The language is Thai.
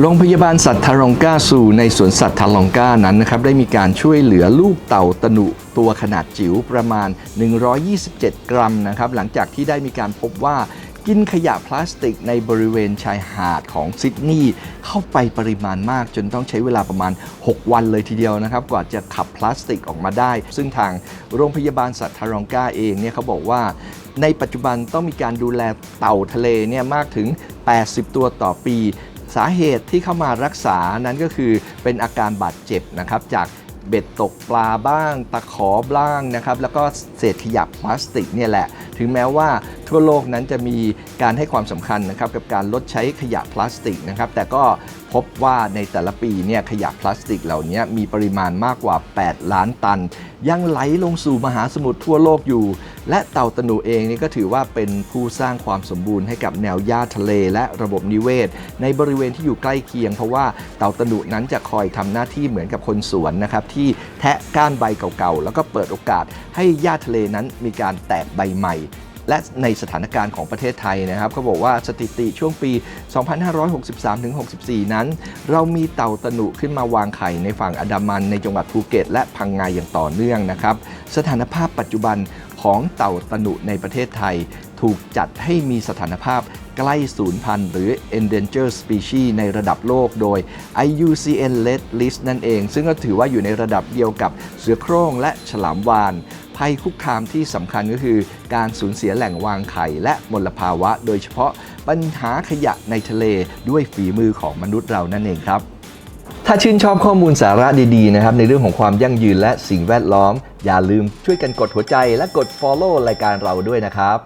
โรงพยาบาลสัตว์ทารองกาซูในสวนสัตว์ทารองกานั้นนะครับได้มีการช่วยเหลือลูกเต่าตนุตัวขนาดจิ๋วประมาณ 127 กรัมนะครับหลังจากที่ได้มีการพบว่ากินขยะพลาสติกในบริเวณชายหาดของซิดนีย์เข้าไปปริมาณมากจนต้องใช้เวลาประมาณ 6 วันเลยทีเดียวนะครับกว่าจะขับพลาสติกออกมาได้ ซึ่งทางโรงพยาบาลสัตว์ทารองกาเองเนี่ยเขาบอกว่า ในปัจจุบันต้องมีการดูแลเต่าทะเลเนี่ยมากถึง 80 ตัวต่อปี สาเหตุที่เข้ามารักษานั้นก็คือเป็นอาการบาดเจ็บนะครับจากเบ็ดตกปลาบ้าง ตะขอบ้างนะครับ แล้วก็เศษขยะพลาสติกเนี่ยแหละ ถึงแม้ว่าทั่วโลกนั้นจะมีการให้ความสำคัญนะครับกับการลดใช้ขยะพลาสติกนะครับ แต่ก็พบว่าในแต่ละปีเนี่ยขยะพลาสติกเหล่านี้มีปริมาณมากกว่า 8 ล้านตัน ยังไหลลงสู่มหาสมุทรทั่วโลกอยู่ และเต่าตะหนุเองนี่ก็ถือว่าเป็นผู้สร้างความสมบูรณ์ให้กับแนวหญ้าทะเล และระบบนิเวศ ในบริเวณที่อยู่ใกล้เคียง เพราะว่าเต่าตะหนุนั้นจะคอยทำหน้าที่เหมือนกับคนสวนนะครับที่แทะก้านใบเก่าๆ แล้วก็เปิดโอกาสให้หญ้าทะเลนั้นมีการแตกใบใหม่และในสถานการณ์ของประเทศไทยนะครับเขาบอกว่าสถิติช่วงปี 2563-64 นั้น เรามีเต่าตะหนุขึ้นมาวางไข่ในฝั่งอันดามันในจังหวัดภูเก็ต และพังงาอย่างต่อเนื่องนะครับ สถานภาพปัจจุบัน ของเต่าตะหนุในประเทศไทย ถูกจัดให้มีสถานภาพใกล้สูญพันธุ์หรือ endangered species ในระดับโลกโดย IUCN Red List นั่นเอง ซึ่งก็ถือว่าอยู่ในระดับเดียวกับเสือโคร่งและฉลามวาฬภัยคุกคามที่สำคัญก็คือการสูญเสียแหล่งวางไข่และมลภาวะ โดยเฉพาะปัญหาขยะในทะเลด้วยฝีมือของมนุษย์เรานั่นเองครับ ถ้าชื่นชอบข้อมูลสาระดีๆนะครับในเรื่องของความยั่งยืนและสิ่งแวดล้อม อย่าลืมช่วยกันกดหัวใจและกด follow รายการเราด้วยนะครับ